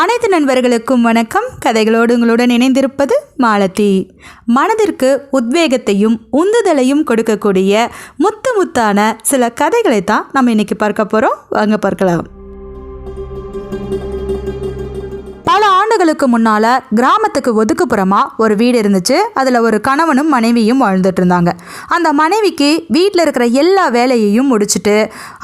அனைத்து நண்பர்களுக்கும் வணக்கம். கதைகளோடு உங்களுடன் இணைந்திருப்பது மாலதி. மனதிற்கு உத்வேகத்தையும் உந்துதலையும் கொடுக்கக்கூடிய முத்து முத்தான சில கதைகளை தான் நம்ம இன்னைக்கு பார்க்க போகிறோம் வாங்க பார்க்கலாம். ஆண்டுகளுக்கு முன்னால் கிராமத்துக்கு ஒதுக்குப்புறமா ஒரு வீடு இருந்துச்சு. அதில் ஒரு கணவனும் மனைவியும் வாழ்ந்துட்டு இருந்தாங்க அந்த மனைவிக்கு வீட்டில் இருக்கிற எல்லா வேலையையும் முடிச்சுட்டு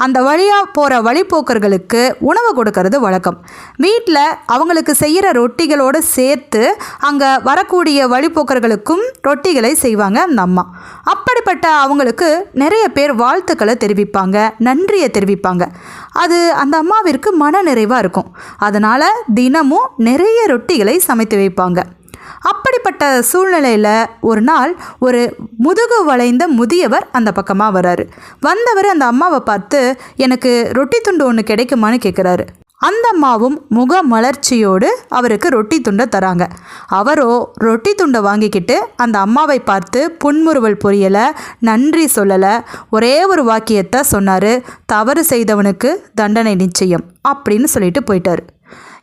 அந்த வழியாக போகிற வழிப்போக்கர்களுக்கு உணவு கொடுக்கறது வழக்கம். வீட்டில் அவங்களுக்கு செய்கிற ரொட்டிகளோடு சேர்த்து அங்கே வரக்கூடிய வழிப்போக்கர்களுக்கும் ரொட்டிகளை செய்வாங்க அந்த அம்மா. அப்படிப்பட்ட அவங்களுக்கு நிறைய பேர் வாழ்த்துக்களை தெரிவிப்பாங்க நன்றியை தெரிவிப்பாங்க. அது அந்த அம்மாவிற்கு மன நிறைவாக இருக்கும். அதனால் தினமும் நிறைய நிறைய ரொட்டிகளை சமைத்து வைப்பாங்க. அப்படிப்பட்ட சூழ்நிலையில் ஒரு நாள் ஒரு முதுகு வளைந்த முதியவர் அந்த பக்கமாக வராரு. வந்தவர் அந்த அம்மாவை பார்த்து எனக்கு ரொட்டி துண்டு ஒன்று கிடைக்குமான்னு கேட்குறாரு அந்த அம்மாவும் முக மலர்ச்சியோடு அவருக்கு ரொட்டி துண்டை தராங்க. அவரோ ரொட்டி துண்டை வாங்கிக்கிட்டு அந்த அம்மாவை பார்த்து புன்முறுவல் புரியலை நன்றி சொல்லலை ஒரே ஒரு வாக்கியத்தை சொன்னார் தவறு செய்தவனுக்கு தண்டனை நிச்சயம் அப்படின்னு சொல்லிட்டு போயிட்டார்.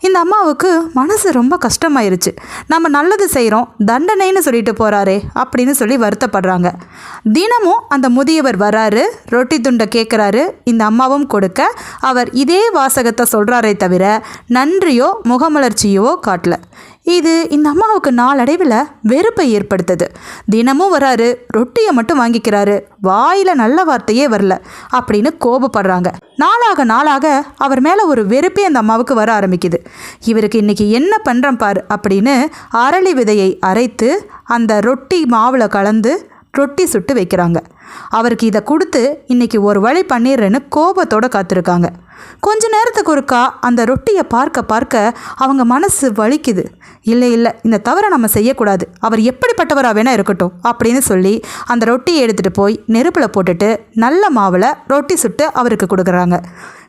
இந்த அம்மாவுக்கு மனசு ரொம்ப கஷ்டமாயிருச்சு. நம்ம நல்லது செய்கிறோம் தண்டனைன்னு சொல்லிட்டு போகிறாரே அப்படின்னு சொல்லி வருத்தப்படுறாங்க. தினமும் அந்த முதியவர் வராரு ரொட்டி துண்டை கேட்குறாரு இந்த அம்மாவும் கொடுக்க அவர் இதே வாசகத்தை சொல்கிறாரே தவிர நன்றியோ முகமலர்ச்சியோ காட்டல. இது இந்த அம்மாவுக்கு நாளடைவில் வெறுப்பை ஏற்படுத்துது. தினமும் வராரு ரொட்டியை மட்டும் வாங்கிக்கிறாரு. வாயில் நல்ல வார்த்தையே வரல அப்படின்னு கோபப்படுறாங்க. நாளாக நாளாக அவர் மேலே ஒரு வெறுப்பே அந்த அம்மாவுக்கு வர ஆரம்பிக்குது. இவருக்கு இன்னைக்கு என்ன பண்ணுறேன் பார் அப்படின்னு அரளி விதையை அரைத்து அந்த ரொட்டி மாவில் கலந்து ரொட்டி சுட்டு வைக்கிறாங்க. அவருக்கு இதை கொடுத்து இன்னைக்கு ஒரு வழி பண்ணிடுறேன்னு கோபத்தோடு காத்திருக்காங்க. கொஞ்ச நேரத்துக்கு ஒருக்கா அந்த ரொட்டியை பார்க்க பார்க்க அவங்க மனசு வலிக்குது. இல்லை இல்லை இந்த தவறை நம்ம செய்யக்கூடாது. அவர் எப்படிப்பட்டவராக வேணால் இருக்கட்டும் அப்படின்னு சொல்லி அந்த ரொட்டியை எடுத்துகிட்டு போய் நெருப்பில் போட்டுட்டு நல்ல மாவில் ரொட்டி சுட்டு அவருக்கு கொடுக்குறாங்க.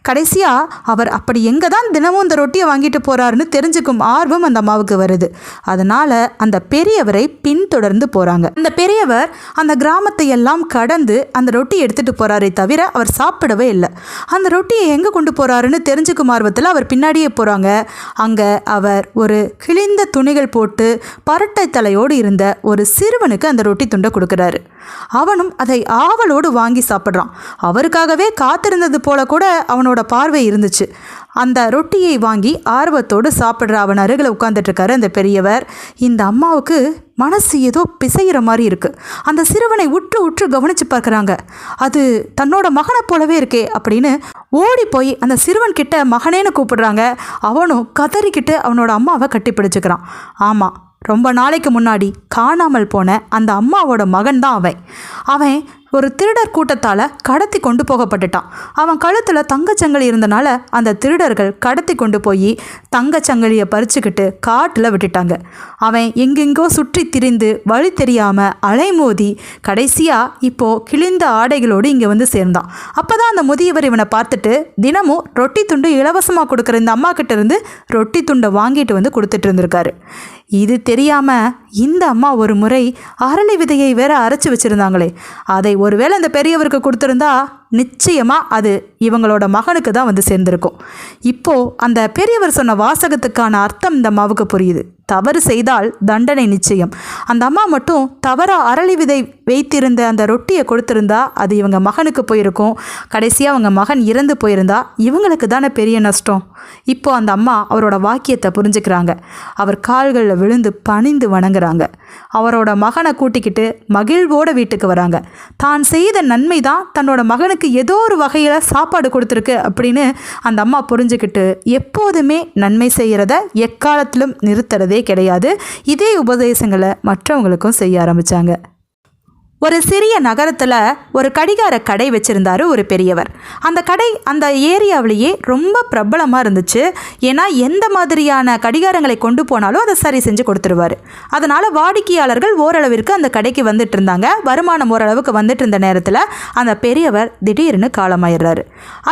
கடைசியாக அவர் அப்படி எங்கே தான் தினமும் இந்த ரொட்டியை வாங்கிட்டு போகிறாருன்னு தெரிஞ்சுக்கும் ஆர்வம் அந்த அம்மாவுக்கு வருது. அதனால் அந்த பெரியவரை பின்தொடர்ந்து போகிறாங்க அந்த பெரியவர் அந்த கிராமத்தை எல்லாம் கடந்து அந்த ரொட்டி எடுத்துகிட்டு போகிறாரே தவிர அவர் சாப்பிடவே இல்லை. அந்த ரொட்டியை எங்கே கொண்டு போகிறாருன்னு தெரிஞ்சுக்கும் ஆர்வத்தில் அவர் பின்னாடியே போகிறாங்க அங்கே அவர் ஒரு கிழிந்த துணிகள் போட்டு பரட்டை தலையோடு இருந்த ஒரு சிறுவனுக்கு அந்த ரொட்டி துண்டை கொடுக்குறாரு. அவனும் அதை ஆவலோடு வாங்கி சாப்பிட்றான். அவருக்காகவே காத்திருந்தது போல கூட அவனோட பார்வை இருந்துச்சு. அந்த ரொட்டியை வாங்கி ஆர்வத்தோடு சாப்பிட்ற அவன் அருகில் உட்காந்துட்ருக்காரு அந்த பெரியவர். இந்த அம்மாவுக்கு மனசு ஏதோ பிசைகிற மாதிரி இருக்குது அந்த சிறுவனை உற்று உற்று கவனித்து பார்க்குறாங்க. அது தன்னோட மகனை போலவே இருக்கே அப்படின்னு ஓடி போய் அந்த சிறுவன் கிட்ட மகனேன்னு கூப்பிடுறாங்க. அவனும் கதறிக்கிட்டு அவனோட அம்மாவை கட்டி பிடிச்சிக்கிறான். ஆமாம் ரொம்ப நாளைக்கு முன்னாடி காணாமல் போன அந்த அம்மாவோட மகன் தான் அவன். அவன் ஒரு திருடர் கூட்டத்தால் கடத்தி கொண்டு போகப்பட்டுட்டான். அவன் கழுத்தில் தங்கச்சங்கிலி இருந்தனால அந்த திருடர்கள் கடத்தி கொண்டு போய் தங்கச்சங்கிலியை பறிச்சுக்கிட்டு காட்டில் விட்டுட்டாங்க. அவன் எங்கெங்கோ சுற்றி திரிந்து வழி தெரியாமல் அலைமோதி கடைசியாக இப்போது கிழிந்த ஆடைகளோடு இங்கே வந்து சேர்ந்தான். அப்போ தான் அந்த முதியவர் இவனை பார்த்துட்டு தினமும் ரொட்டி துண்டு இலவசமாக கொடுக்குற இந்த அம்மா கிட்டேருந்து ரொட்டி துண்டை வாங்கிட்டு வந்து கொடுத்துட்டு இருந்திருக்காரு. இது தெரியாமல் இந்த அம்மா ஒரு முறை அரளி விதையை வேற அரைச்சி வச்சுருந்தாங்களே. அதை ஒருவேளை அந்த பெரியவருக்கு கொடுத்துருந்தா நிச்சயமாக அது இவங்களோட மகனுக்கு தான் வந்து சேர்ந்திருக்கும். இப்போது அந்த பெரியவர் சொன்ன வாசகத்துக்கான அர்த்தம் இந்த அம்மாவுக்கு புரியுது. தவறு செய்தால் தண்டனை நிச்சயம். அந்த அம்மா மட்டும் தவறாக அரளி விதை வைத்திருந்த அந்த ரொட்டியை கொடுத்துருந்தா அது இவங்க மகனுக்கு போயிருக்கும். கடைசியாக அவங்க மகன் இறந்து போயிருந்தா இவங்களுக்கு தானே பெரிய நஷ்டம். இப்போ அந்த அம்மா அவரோட வாக்கியத்தை புரிஞ்சுக்கிறாங்க. அவர் கால்களில் விழுந்து பணிந்து வணங்குறாங்க. அவரோட மகனை கூட்டிக்கிட்டு மகிழ்வோட வீட்டுக்கு வராங்க. தான் செய்த நன்மை தான் தன்னோட மகனுக்கு ஏதோ ஒரு வகையில் சாப்பாடு கொடுத்துருக்கு அப்படின்னு அந்த அம்மா புரிஞ்சுக்கிட்டு எப்போதுமே நன்மை செய்கிறத எக்காலத்திலும் நிறுத்துறதே கிடையாது. இதே உபதேசங்களை மற்றவங்களுக்கும் செய்ய ஆரம்பித்தாங்க ஒரு சிறிய நகரத்தில் ஒரு கடிகார கடை வச்சுருந்தாரு ஒரு பெரியவர். அந்த கடை அந்த ஏரியாவிலேயே ரொம்ப பிரபலமாக இருந்துச்சு. ஏன்னா எந்த மாதிரியான கடிகாரங்களை கொண்டு போனாலும் அதை சரி செஞ்சு கொடுத்துருவாரு. அதனால் வாடிக்கையாளர்கள் ஓரளவிற்கு அந்த கடைக்கு வந்துட்டு இருந்தாங்க வருமானம் ஓரளவுக்கு வந்துட்டு இருந்த நேரத்தில் அந்த பெரியவர் திடீர்னு காலமாயிடுறாரு.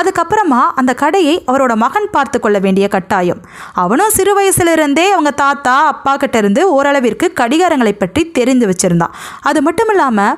அதுக்கப்புறமா அந்த கடையை அவரோட மகன் பார்த்து கொள்ள வேண்டிய கட்டாயம். அவனும் சிறு வயசுலேருந்தே அவங்க தாத்தா அப்பா கிட்ட இருந்து ஓரளவிற்கு கடிகாரங்களை பற்றி தெரிந்து வச்சுருந்தான். அது மட்டும் இல்லாமல்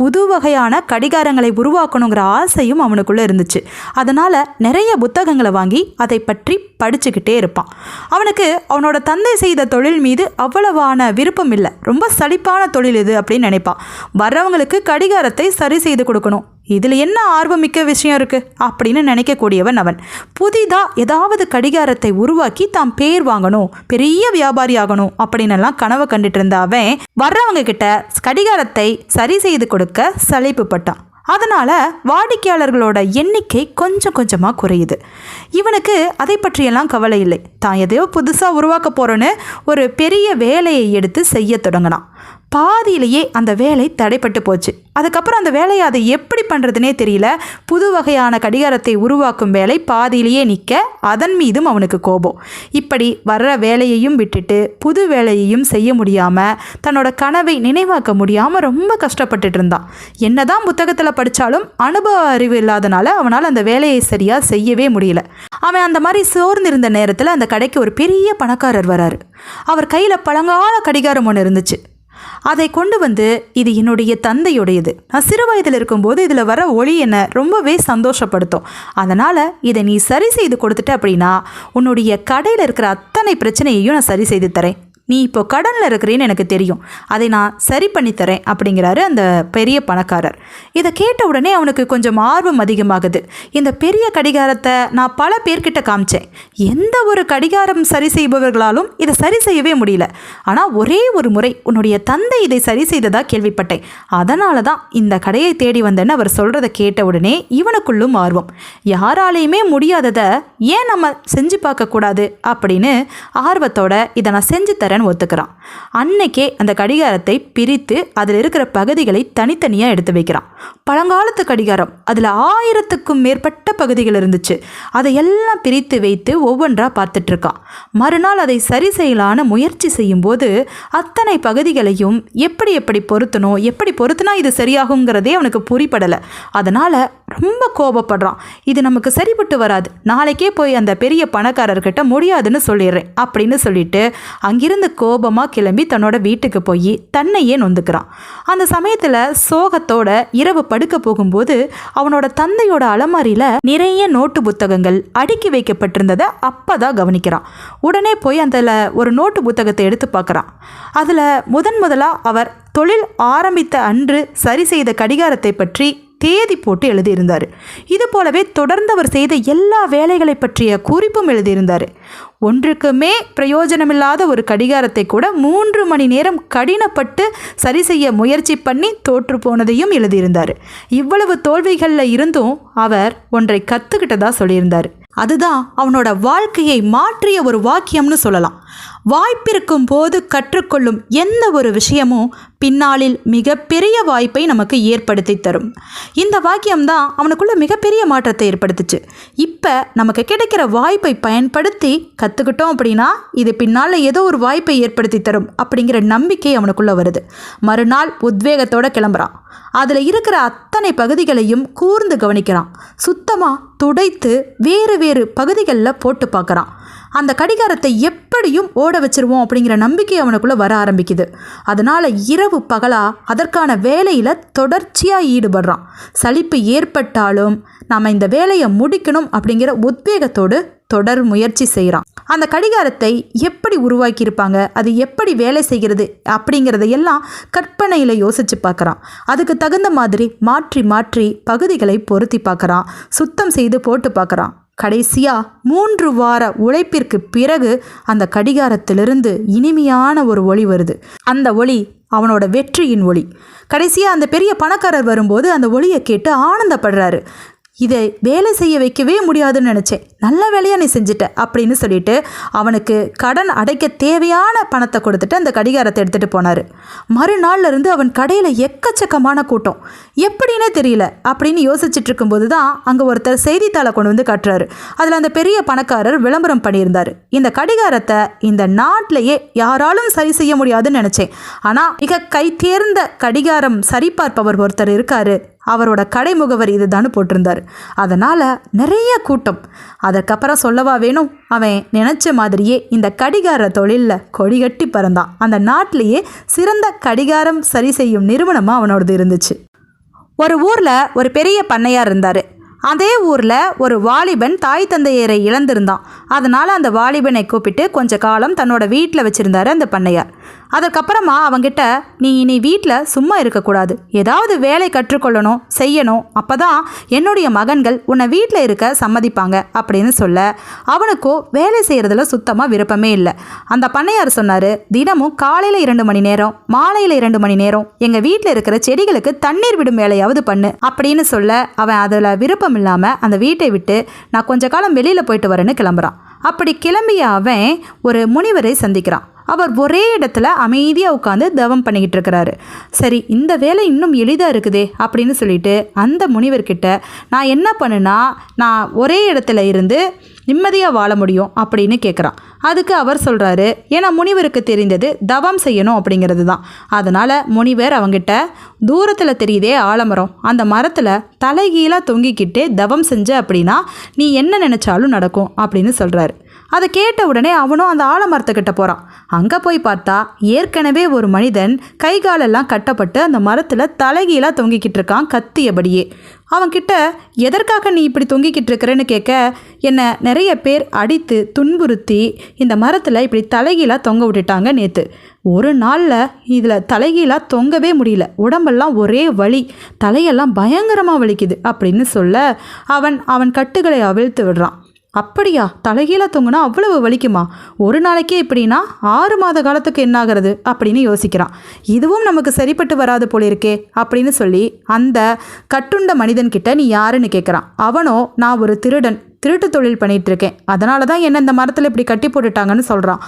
புது வகையான கடிகாரங்களை உருவாக்கணுங்கிற ஆசையும் அவனுக்குள்ளே இருந்துச்சு. அதனால் நிறைய புத்தகங்களை வாங்கி அதை பற்றி படிச்சுக்கிட்டே இருப்பான். அவனுக்கு அவனோட தந்தை செய்த தொழில் மீது அவ்வளவான விருப்பம் இல்லை. ரொம்ப சலிப்பான தொழில் இது அப்படின்னு நினைப்பான். வர்றவங்களுக்கு கடிகாரத்தை சரி செய்து கொடுக்கணும். இதில் என்ன ஆர்வமிக்க விஷயம் இருக்குது அப்படின்னு நினைக்கக்கூடியவன் அவன். புதிதாக ஏதாவது கடிகாரத்தை உருவாக்கி தாம் பேர் வாங்கணும். பெரிய வியாபாரி ஆகணும் அப்படின்னு எல்லாம் கனவு கண்டுட்டு இருந்த அவன் வர்றவங்க கிட்ட கடிகாரத்தை சரி செய்து கொடுக்க சலிப்புப்பட்டான் அதனால் வாடிக்கையாளர்களோட எண்ணிக்கை கொஞ்சம் கொஞ்சமாக குறையுது. இவனுக்கு அதை பற்றியெல்லாம் கவலை இல்லை. தான் எதையோ புதுசாக உருவாக்க போகிறோன்னு ஒரு பெரிய வேலையை எடுத்து செய்ய தொடங்கினான். பாதியிலேயே அந்த வேலை தடைப்பட்டு போச்சு. அதுக்கப்புறம் அந்த வேலையை அதை எப்படி பண்ணுறதுனே தெரியல. புது வகையான கடிகாரத்தை உருவாக்கும் வேலை பாதியிலேயே நிற்க அதன் மீதும் அவனுக்கு கோபம். இப்படி வர்ற வேலையையும் விட்டுட்டு புது வேலையையும் செய்ய முடியாமல் தன்னோட கனவை நினைவாக்க முடியாமல் ரொம்ப கஷ்டப்பட்டுட்டு இருந்தான். என்னதான் புத்தகத்தில் படித்தாலும் அனுபவ அறிவு இல்லாதனால அவனால் அந்த வேலையை சரியாக செய்யவே முடியல. அவன் அந்த மாதிரி சோர்ந்திருந்த நேரத்தில் அந்த கடைக்கு ஒரு பெரிய பணக்காரர் வராரு. அவர் கையில் பழங்கால கடிகாரம் ஒன்று இருந்துச்சு. அதை கொண்டு வந்து இது என்னுடைய தந்தையுடையது. நான் சிறு வயதில் இருக்கும்போது இதில் வர ஒளி என்னை ரொம்பவே சந்தோஷப்படுத்தும். அதனால் இதை நீ சரி செய்து கொடுத்துட்ட அப்படின்னா உன்னுடைய கடையில் இருக்கிற அத்தனை பிரச்சனையையும் நான் சரி செய்து தரேன். நீ இப்போ கடனில் இருக்கிறேன்னு எனக்கு தெரியும். அதை நான் சரி பண்ணி தரேன் அப்படிங்கிறாரு அந்த பெரிய பணக்காரர். இதை கேட்ட உடனே அவனுக்கு கொஞ்சம் ஆர்வம் அதிகமாகுது. இந்த பெரிய கடிகாரத்தை நான் பல பேர்கிட்ட காமிச்சேன். எந்த ஒரு கடிகாரம் சரி செய்பவர்களாலும் இதை சரி செய்யவே முடியல. ஆனால் ஒரே ஒரு முறை உன்னுடைய தந்தை இதை சரி செய்ததாக கேள்விப்பட்டேன். அதனால தான் இந்த கடையை தேடி வந்தேன்னு அவர் சொல்கிறத கேட்ட உடனே இவனுக்குள்ளும் ஆர்வம். யாராலையுமே முடியாததை ஏன் நம்ம செஞ்சு பார்க்கக்கூடாது? அப்படின்னு ஆர்வத்தோட இதை நான் செஞ்சு தரேன் தரேன்னு ஒத்துக்கிறான். அன்னைக்கே அந்த கடிகாரத்தை பிரித்து அதில் இருக்கிற பகுதிகளை தனித்தனியாக எடுத்து வைக்கிறான். பழங்காலத்து கடிகாரம் அதில் ஆயிரத்துக்கும் மேற்பட்ட பகுதிகள் இருந்துச்சு. அதை எல்லாம் பிரித்து வைத்து ஒவ்வொன்றா பார்த்துட்டு இருக்கான். மறுநாள் அதை சரி செய்யலான முயற்சி செய்யும்போது அத்தனை பகுதிகளையும் எப்படி எப்படி பொருத்தணும் எப்படி பொருத்தினா இது சரியாகுங்கிறதே அவனுக்கு புரிப்படலை அதனால் ரொம்ப கோபப்படுறான். இது நமக்கு சரிப்பட்டு வராது. நாளைக்கே போய் அந்த பெரிய பணக்காரர்கிட்ட முடியாதுன்னு சொல்லிடுறேன் அப்படின்னு சொல்லிட்டு அங்கிருந்து கோபமாக கிளம்பி தன்னோட வீட்டுக்கு போய் தன்னையே நொந்துக்கிறான். அந்த சமயத்தில் சோகத்தோட இரவு படுக்க போகும்போது அவனோட தந்தையோட அலமாரியில் நிறைய நோட்டு புத்தகங்கள் அடுக்கி வைக்கப்பட்டிருந்ததை அப்போ தான் கவனிக்கிறான். உடனே போய் அதில் ஒரு நோட்டு புத்தகத்தை எடுத்து பார்க்குறான். அதில் முதன் முதலாக அவர் தொழில் ஆரம்பித்த அன்று சரி செய்த கடிகாரத்தை பற்றி தேதி போட்டு எழுதியிருந்தார். இது போலவே தொடர்ந்து அவர் செய்த எல்லா வேலைகளை பற்றிய குறிப்பும் எழுதியிருந்தார். ஒன்றுக்குமே பிரயோஜனமில்லாத ஒரு கடிகாரத்தை கூட மூன்று மணி நேரம் கடினப்பட்டு சரி செய்ய முயற்சி பண்ணி தோற்று போனதையும் எழுதியிருந்தார். இவ்வளவு தோல்விகளில் இருந்தும் அவர் ஒன்றை கற்றுக்கிட்டதா சொல்லியிருந்தார். அதுதான் அவனோட வாழ்க்கையை மாற்றிய ஒரு வாக்கியம்னு சொல்லலாம். வாய்ப்பிருக்கும் போது கற்றுக்கொள்ளும் எந்த ஒரு விஷயமும் பின்னாளில் மிகப்பெரிய வாய்ப்பை நமக்கு ஏற்படுத்தி தரும். இந்த வாக்கியம்தான் அவனுக்குள்ள மிகப்பெரிய மாற்றத்தை ஏற்படுத்துச்சு. இப்போ நமக்கு கிடைக்கிற வாய்ப்பை பயன்படுத்தி கற்றுக்கிட்டோம் அப்படின்னா இது பின்னால் ஏதோ ஒரு வாய்ப்பை ஏற்படுத்தி தரும் அப்படிங்கிற நம்பிக்கை அவனுக்குள்ள வருது. மறுநாள் உத்வேகத்தோடு கிளம்புறான். அதில் இருக்கிற அத்தனை பகுதிகளையும் கூர்ந்து கவனிக்கிறான். சுத்தமாக துடைத்து வேறு வேறு பகுதிகளில் போட்டு பார்க்குறான். அந்த கடிகாரத்தை எப்படியும் ஓட வச்சிருவோம் அப்படிங்கிற நம்பிக்கை அவனுக்குள்ளே வர ஆரம்பிக்குது. அதனால் இரவு பகலாக அதற்கான வேலையில் தொடர்ச்சியாக ஈடுபடுறான். சலிப்பு ஏற்பட்டாலும் நாம் இந்த வேலையை முடிக்கணும் அப்படிங்கிற உத்வேகத்தோடு தொடர் முயற்சி செய்கிறான் அந்த கடிகாரத்தை எப்படி உருவாக்கியிருப்பாங்க? அது எப்படி வேலை செய்கிறது? அப்படிங்கிறத எல்லாம் கற்பனையில் யோசித்து பார்க்குறான். அதுக்கு தகுந்த மாதிரி மாற்றி மாற்றி பகுதிகளை பொருத்தி பார்க்குறான். சுத்தம் செய்து போட்டு பார்க்குறான். கடைசியாக மூன்று வார உழைப்பிற்கு பிறகு அந்த கடிகாரத்திலிருந்து இனிமையான ஒரு ஒளி வருது. அந்த ஒளி அவனோட வெற்றியின் ஒளி. கடைசியாக அந்த பெரிய பணக்காரர் வரும்போது அந்த ஒளியை கேட்டு ஆனந்தப்படுறாரு. இதை வேலை செய்ய வைக்கவே முடியாதுன்னு நினச்சேன். நல்ல வேலையாக நீ செஞ்சுட்ட அப்படின்னு சொல்லிட்டு அவனுக்கு கடன் அடைக்க தேவையான பணத்தை கொடுத்துட்டு அந்த கடிகாரத்தை எடுத்துகிட்டு போனார். மறுநாள்ல இருந்து அவன் கடையில் எக்கச்சக்கமான கூட்டம். எப்படின்னே தெரியல. அப்படின்னு யோசிச்சுட்டு இருக்கும்போது தான் அங்கே ஒருத்தர் செய்தித்தாளை கொண்டு வந்து காட்டுறாரு. அதில் அந்த பெரிய பணக்காரர் விளம்பரம் பண்ணியிருந்தார். இந்த கடிகாரத்தை இந்த நாட்டிலேயே யாராலும் சரி செய்ய முடியாதுன்னு நினச்சேன். ஆனால் மிக கை தேர்ந்த கடிகாரம் சரிபார்ப்பவர் ஒருத்தர் இருக்காரு. அவரோட கடை முகவர் இதுதான்னு போட்டிருந்தார். அதனால் நிறைய கூட்டம். அதற்கப்புறம் சொல்லவா வேணும்? அவன் நினச்ச மாதிரியே இந்த கடிகார தொழிலில் கொடிகட்டி பறந்தான். அந்த நாட்டிலேயே சிறந்த கடிகாரம் சரி செய்யும் நிறுவனமாக அவனோடது இருந்துச்சு. ஒரு ஊரில் ஒரு பெரிய பண்ணையார் இருந்தார். அதே ஊரில் ஒரு வாலிபன் தாய் தந்தையரை இழந்திருந்தான். அதனால் அந்த வாலிபனை கூப்பிட்டு கொஞ்ச காலம் தன்னோட வீட்டில் வச்சுருந்தாரு அந்த பண்ணையார். அதற்கப்புறமா அவங்கிட்ட நீ இனி வீட்டில் சும்மா இருக்கக்கூடாது. ஏதாவது வேலை கற்றுக்கொள்ளணும் செய்யணும். அப்போ தான் என்னுடைய மகன்கள் உன்னை வீட்டில் இருக்க சம்மதிப்பாங்க அப்படின்னு சொல்ல அவனுக்கோ வேலை செய்கிறதுல சுத்தமாக விருப்பமே இல்லை. அந்த பண்ணையார் சொன்னார் தினமும் காலையில் இரண்டு மணி நேரம் மாலையில் இரண்டு மணி நேரம் எங்கள் வீட்டில் இருக்கிற செடிகளுக்கு தண்ணீர் விடும் வேலையாவது பண்ணு அப்படின்னு சொல்ல அவன் அதில் விருப்பம் இல்லாமல் அந்த வீட்டை விட்டு நான் கொஞ்ச காலம் வெளியில் போயிட்டு வரேன்னு கிளம்புறான். அப்படி கிளம்பிய அவன் ஒரு முனிவரை சந்திக்கிறான். அவர் ஒரே இடத்துல அமைதியாக உட்காந்து தவம் பண்ணிக்கிட்டு இருக்கிறாரு. சரி இந்த வேலை இன்னும் எளிதாக இருக்குதே அப்படின்னு சொல்லிட்டு அந்த முனிவர்கிட்ட நான் என்ன பண்ணுனா நான் ஒரே இடத்துல இருந்து நிம்மதியாக வாழ முடியும் அப்படின்னு கேட்குறான் அதுக்கு அவர் சொல்கிறாரு ஏன்னா முனிவருக்கு தெரிந்தது தவம் செய்யணும் அப்படிங்கிறது தான். அதனால் முனிவர் அவங்கிட்ட தூரத்தில் தெரியுதே ஆலமரம். அந்த மரத்தில் தலைகீழாக தொங்கிக்கிட்டே தவம் செஞ்ச அப்படின்னா நீ என்ன நினச்சாலும் நடக்கும் அப்படின்னு சொல்கிறாரு அதை கேட்ட உடனே அவனும் அந்த ஆலமரத்துக்கிட்ட போகிறான் அங்கே போய் பார்த்தா ஏற்கனவே ஒரு மனிதன் கை காலெல்லாம் கட்டப்பட்டு அந்த மரத்தில் தலைகீழாக தொங்கிக்கிட்டு இருக்கான் கத்தியபடியே. அவன்கிட்ட எதற்காக நீ இப்படி தொங்கிக்கிட்டு இருக்கிறேன்னு கேட்க என்னை நிறைய பேர் அடித்து துன்புறுத்தி இந்த மரத்தில் இப்படி தலைகீழாக தொங்க விட்டுட்டாங்க நேற்று ஒரு நாளில் இதில் தலைகீழாக தொங்கவே முடியல. உடம்பெல்லாம் ஒரே வலி. தலையெல்லாம் பயங்கரமாக வலிக்குது அப்படின்னு சொல்ல அவன் அவன் கட்டுகளை அவிழ்த்து விடுறான். அப்படியா? தலைகீழ தொங்குனா அவ்வளவு வலிக்குமா? ஒரு நாளைக்கே இப்படின்னா ஆறு மாத காலத்துக்கு என்னாகிறது? அப்படின்னு யோசிக்கிறான். இதுவும் நமக்கு சரிப்பட்டு வராது போல இருக்கே அப்படின்னு சொல்லி அந்த கட்டுண்ட மனிதன்கிட்ட நீ யாருன்னு கேட்குறான் அவனோ நான் ஒரு திருடன். திருட்டு தொழில் பண்ணிட்டு இருக்கேன். அதனால தான் என்ன இந்த மரத்தில் இப்படி கட்டி போட்டுட்டாங்கன்னு சொல்கிறான்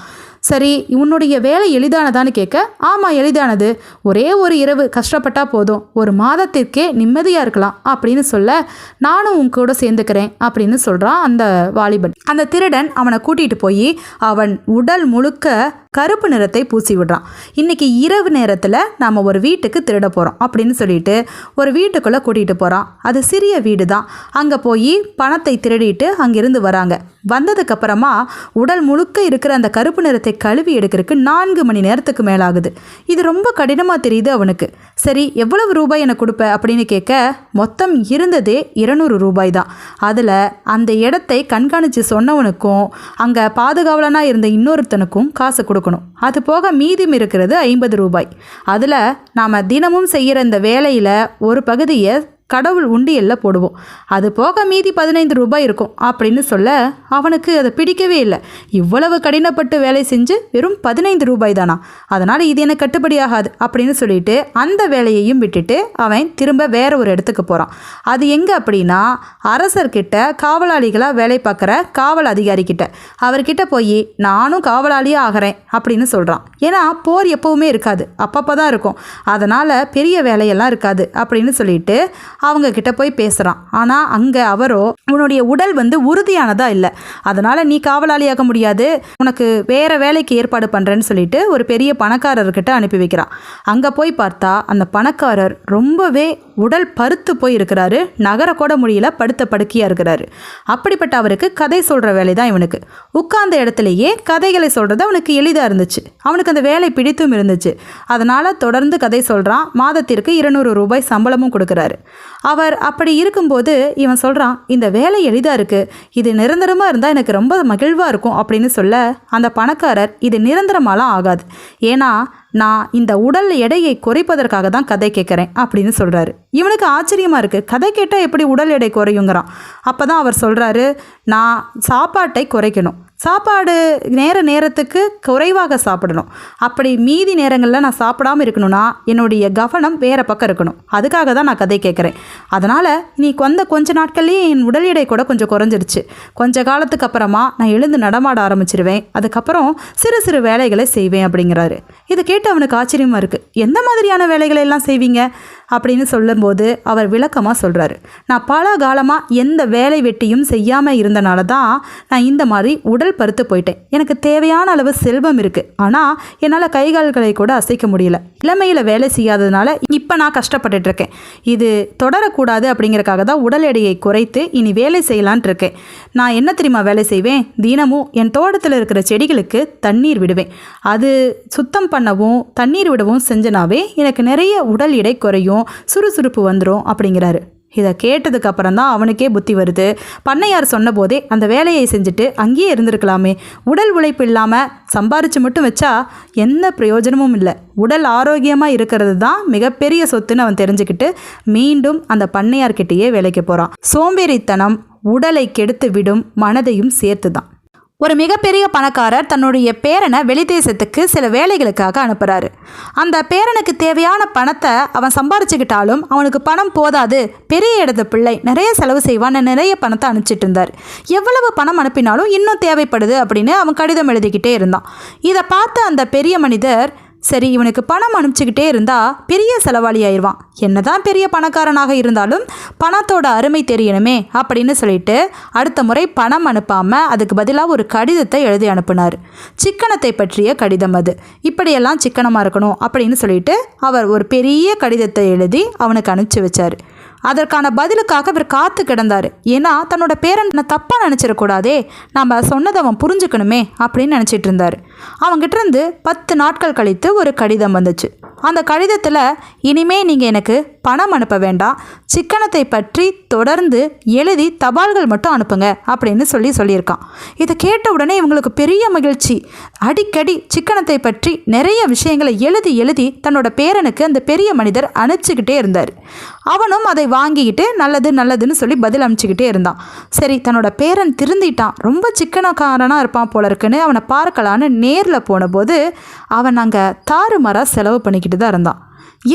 சரி உன்னுடைய வேலை எளிதானதான்னு கேட்க ஆமாம் எளிதானது. ஒரே ஒரு இரவு கஷ்டப்பட்டா போதும். ஒரு மாதத்திற்கே நிம்மதியாக இருக்கலாம் அப்படின்னு சொல்ல நானும் உன் கூட சேர்ந்துக்கிறேன் அப்படின்னு சொல்கிறான் அந்த வாலிபன். அந்த திருடன் அவனை கூட்டிகிட்டு போய் அவன் உடல் முழுக்க கருப்பு நிறத்தை பூசி விடுறான். இன்னைக்கு இரவு நேரத்தில் நாம் ஒரு வீட்டுக்கு திருட போகிறோம் அப்படின்னு சொல்லிட்டு ஒரு வீட்டுக்குள்ளே கூட்டிகிட்டு போகிறான் அது சிறிய வீடு தான் அங்கே போய் பணத்தை திருடிட்டு அங்கிருந்து வராங்க. வந்ததுக்கப்புறமா உடல் முழுக்க இருக்கிற அந்த கருப்பு நிறத்தை கழுவி எடுக்கிறதுக்கு நான்கு மணி நேரத்துக்கு மேலாகுது. இது ரொம்ப கடினமாக தெரியுது அவனுக்கு. சரி எவ்வளவு ரூபாய் எனக்கு கொடுப்ப அப்படின்னு கேட்க மொத்தம் இருந்ததே இருநூறு ரூபாய் தான் அதில் அந்த இடத்தை கண்காணித்து சொன்னவனுக்கும் அங்கே பாதுகாவலனாக இருந்த இன்னொருத்தனுக்கும் காசு கொடுக்கணும். அது போக மீதம் இருக்கிறது ஐம்பது ரூபாய். அதில் நாம் தினமும் செய்கிற இந்த வேலையில் ஒரு பகுதியை கடவுள் உண்டியல்ல போடுவோம். அது போக மீதி பதினைந்து ரூபாய் இருக்கும். அப்படின்னு சொல்ல அவனுக்கு அதை பிடிக்கவே இல்லை. இவ்வளவு கடினப்பட்டு வேலை செஞ்சு வெறும் பதினைந்து ரூபாய் தானா? அதனால் இது எனக்கு கட்டுப்படியாகாது அப்படின்னு சொல்லிட்டு அந்த வேலையையும் விட்டுட்டு அவன் திரும்ப வேற ஒரு இடத்துக்கு போகிறான் அது எங்கே அப்படின்னா அரசர்கிட்ட காவலாளிகளாக வேலை பார்க்குற காவல் அதிகாரிக்கிட்ட அவர்கிட்ட போய் நானும் காவலாளியாக ஆகிறேன் அப்படின்னு சொல்கிறான் ஏன்னா போர் எப்போவுமே இருக்காது. அப்பப்போ தான் இருக்கும். அதனால் பெரிய வேலையெல்லாம் இருக்காது அப்படின்னு சொல்லிட்டு அவங்க கிட்ட போய் பேசுகிறான் ஆனால் அங்கே அவரோ உன்னுடைய உடல் வந்து உறுதியானதா இல்லை. அதனால் நீ காவலாளியாக முடியாது. உனக்கு வேற வேலைக்கு ஏற்பாடு பண்ணுறேன்னு சொல்லிட்டு ஒரு பெரிய பணக்காரர்கிட்ட அனுப்பி வைக்கிறான். அங்கே போய் பார்த்தா அந்த பணக்காரர் ரொம்பவே உடல் பருத்து போய் இருக்கிறாரு. நகரக்கூட முடியல படுத்த படுக்கையாக இருக்கிறாரு. அப்படிப்பட்ட அவருக்கு கதை சொல்கிற வேலை தான் இவனுக்கு. உட்கார்ந்த இடத்துலையே கதைகளை சொல்கிறது அவனுக்கு எளிதாக இருந்துச்சு. அவனுக்கு அந்த வேலை பிடித்தும் இருந்துச்சு. அதனால் தொடர்ந்து கதை சொல்கிறான் மாதத்திற்கு இருநூறு ரூபாய் சம்பளமும் கொடுக்குறாரு. அவர் அப்படி இருக்கும்போது இவன் சொல்கிறான் இந்த வேலை எளிதாக இருக்குது இது நிரந்தரமாக இருந்தால் எனக்கு ரொம்ப மகிழ்வாக இருக்கும் அப்படின்னு சொல்ல அந்த பணக்காரர் இது நிரந்தரமாலாம் ஆகாது. ஏன்னா நான் இந்த உடல் எடையை குறைப்பதற்காக தான் கதை கேட்குறேன் அப்படின்னு சொல்கிறாரு இவனுக்கு ஆச்சரியமாக இருக்குது கதை கேட்டால் எப்படி உடல் எடை குறையுங்கிறான். அப்போ தான் அவர் சொல்கிறாரு நான் சாப்பாட்டை குறைக்கணும். சாப்பாடு நேர நேரத்துக்கு குறைவாக சாப்பிடணும். அப்படி மீதி நேரங்களில் நான் சாப்பிடாம இருக்கணும்னா என்னுடைய கவனம் வேறு பக்கம் இருக்கணும். அதுக்காக தான் நான் கதை கேட்குறேன். அதனால் நீ வந்த கொஞ்ச நாட்கள்லேயே என் உடல் எடை கூட கொஞ்சம் குறைஞ்சிருச்சு. கொஞ்ச காலத்துக்கு அப்புறமா நான் எழுந்து நடமாட ஆரம்பிச்சிருவேன். அதுக்கப்புறம் சிறு சிறு வேலைகளை செய்வேன் அப்படிங்கிறாரு. இதை கேட்டு அவனுக்கு ஆச்சரியமாக இருக்குது எந்த மாதிரியான வேலைகளை எல்லாம் செய்வீங்க? அப்படின்னு சொல்லும்போது அவர் விளக்கமாக சொல்கிறாரு நான் பல காலமாக எந்த வேலை வெட்டியும் செய்யாமல் இருந்தனால தான் நான் இந்த மாதிரி உடல் பருத்து போயிட்டேன். எனக்கு தேவையான அளவு செல்வம் இருக்குது ஆனால் என்னால் கைகால்களை கூட அசைக்க முடியல. இளமையில் வேலை செய்யாததுனால இப்போ நான் கஷ்டப்பட்டுட்டு இருக்கேன். இது தொடரக்கூடாது அப்படிங்கிறக்காக தான் உடல் எடையை குறைத்து இனி வேலை செய்யலான்ட்டு இருக்கேன். நான் என்ன தெரியுமா வேலை செய்வேன்? தினமும் என் தோட்டத்தில் இருக்கிற செடிகளுக்கு தண்ணீர் விடுவேன். அது சுத்தம் பண்ணவும் தண்ணீர் விடவும் செஞ்சனாவே எனக்கு நிறைய உடல் எடை குறையும். சுறுசுறுப்பு வந்துடும் அப்படிங்கிறாரு. இதை கேட்டதுக்கு அப்புறம் தான் அவனுக்கே புத்தி வருது. பண்ணையார் சொன்னபோதே அந்த வேலையை செஞ்சுட்டு அங்கேயே இருந்திருக்கலாமே. உடல் உழைப்பு இல்லாமல் சம்பாரிச்சு மட்டும் வச்சா எந்த பிரயோஜனமும் இல்லை. உடல் ஆரோக்கியமாக இருக்கிறது தான் மிகப்பெரிய சொத்துன்னு அவன் தெரிஞ்சுக்கிட்டு மீண்டும் அந்த பண்ணையார்கிட்டயே வேலைக்கு போகிறான் சோம்பேறித்தனம் உடலை கெடுத்து விடும் மனதையும் சேர்த்து தான் ஒரு மிகப்பெரிய பணக்காரர் தன்னுடைய பேரனை வெளிதேசத்துக்கு சில வேலைகளுக்காக அனுப்புகிறாரு அந்த பேரனுக்கு தேவையான பணத்தை அவன் சம்பாரிச்சுக்கிட்டாலும் அவனுக்கு பணம் போதாது பெரிய இடத்து பிள்ளை நிறைய செலவு செய்வான்னு நிறைய பணத்தை அனுப்பிச்சிட்டு இருந்தார். எவ்வளவு பணம் அனுப்பினாலும் இன்னும் தேவைப்படுது அப்படின்னு அவன் கடிதம் எழுதிக்கிட்டே இருந்தான். இதை பார்த்த அந்த பெரிய மனிதர் சரி இவனுக்கு பணம் அனுப்பிச்சிக்கிட்டே இருந்தா பெரிய செலவாளி ஆயிடுவான் என்னதான் பெரிய பணக்காரனாக இருந்தாலும் பணத்தோட அருமை தெரியணுமே அப்படின்னு சொல்லிட்டு அடுத்த முறை பணம் அனுப்பாம அதுக்கு பதிலாக ஒரு கடிதத்தை எழுதி அனுப்புனார். சிக்கனத்தை பற்றிய கடிதம் அது. இப்படியெல்லாம் சிக்கனமாக இருக்கணும் அப்படின்னு சொல்லிட்டு அவர் ஒரு பெரிய கடிதத்தை எழுதி அவனுக்கு அனுப்பிச்சு வச்சார். அதற்கான பதிலுக்காக அவர் காத்து கிடந்தார். ஏன்னா தன்னோட பேரன் தப்பாக நினச்சிடக்கூடாதே நம்ம சொன்னதை அவன் புரிஞ்சுக்கணுமே அப்படின்னு நினச்சிட்டு இருந்தார். அவங்கிட்டருந்து பத்து நாட்கள் கழித்து ஒரு கடிதம் வந்துச்சு. அந்த கடிதத்தில் இனிமே நீங்கள் எனக்கு பணம் அனுப்ப வேண்டாம். சிக்கனத்தை பற்றி தொடர்ந்து எழுதி தபால்கள் மட்டும் அனுப்புங்க அப்படின்னு சொல்லி சொல்லியிருக்கான். இதை கேட்ட உடனே இவங்களுக்கு பெரிய மகிழ்ச்சி. அடிக்கடி சிக்கனத்தை பற்றி நிறைய விஷயங்களை எழுதி எழுதி தன்னோட பேரனுக்கு அந்த பெரிய மனிதர் அனுப்பிச்சிக்கிட்டே இருந்தார். அவனும் அதை வாங்கிக்கிட்டு நல்லது நல்லதுன்னு சொல்லி பதில் அனுப்பிச்சிக்கிட்டே இருந்தான். சரி தன்னோட பேரன் திருந்திட்டான். ரொம்ப சிக்கனக்காரனாக இருப்பான் போல இருக்குன்னு அவனை பார்க்கலான்னு நேரில் போனபோது அவன் அங்கே தாறுமாறாக செலவு பண்ணிக்கிட்டு தான் இருந்தான்.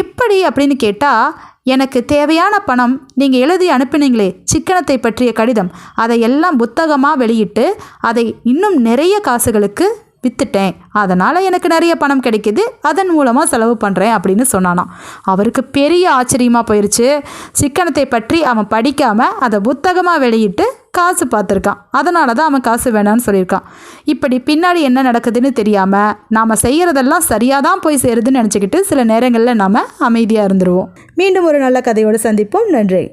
இப்படி அப்படின்னு கேட்டால் எனக்கு தேவையான பணம் நீங்கள் எழுதி அனுப்பினீங்களே சிக்கனத்தை பற்றிய கடிதம். அதை எல்லாம் புத்தகமாக வெளியிட்டு அதை இன்னும் நிறைய காசுகளுக்கு வித்துட்டேன். அதனால் எனக்கு நிறைய பணம் கிடைக்கிது. அதன் மூலமாக செலவு பண்ணுறேன் அப்படின்னு சொன்னானாம். அவருக்கு பெரிய ஆச்சரியமாக போயிடுச்சு சிக்கனத்தை பற்றி அவன் படிக்காமல் அதை புத்தகமாக வெளியிட்டு காசு பார்த்துருக்கான். அதனால தான் அவன் காசு வேணான்னு சொல்லியிருக்கான். இப்படி பின்னாடி என்ன நடக்குதுன்னு தெரியாமல் நாம் செய்கிறதெல்லாம் சரியாக தான் போய் சேருதுன்னு நினச்சிக்கிட்டு சில நேரங்களில் நாம் அமைதியாக இருந்துருவோம். மீண்டும் ஒரு நல்ல கதையோடு சந்திப்போம். நன்றி.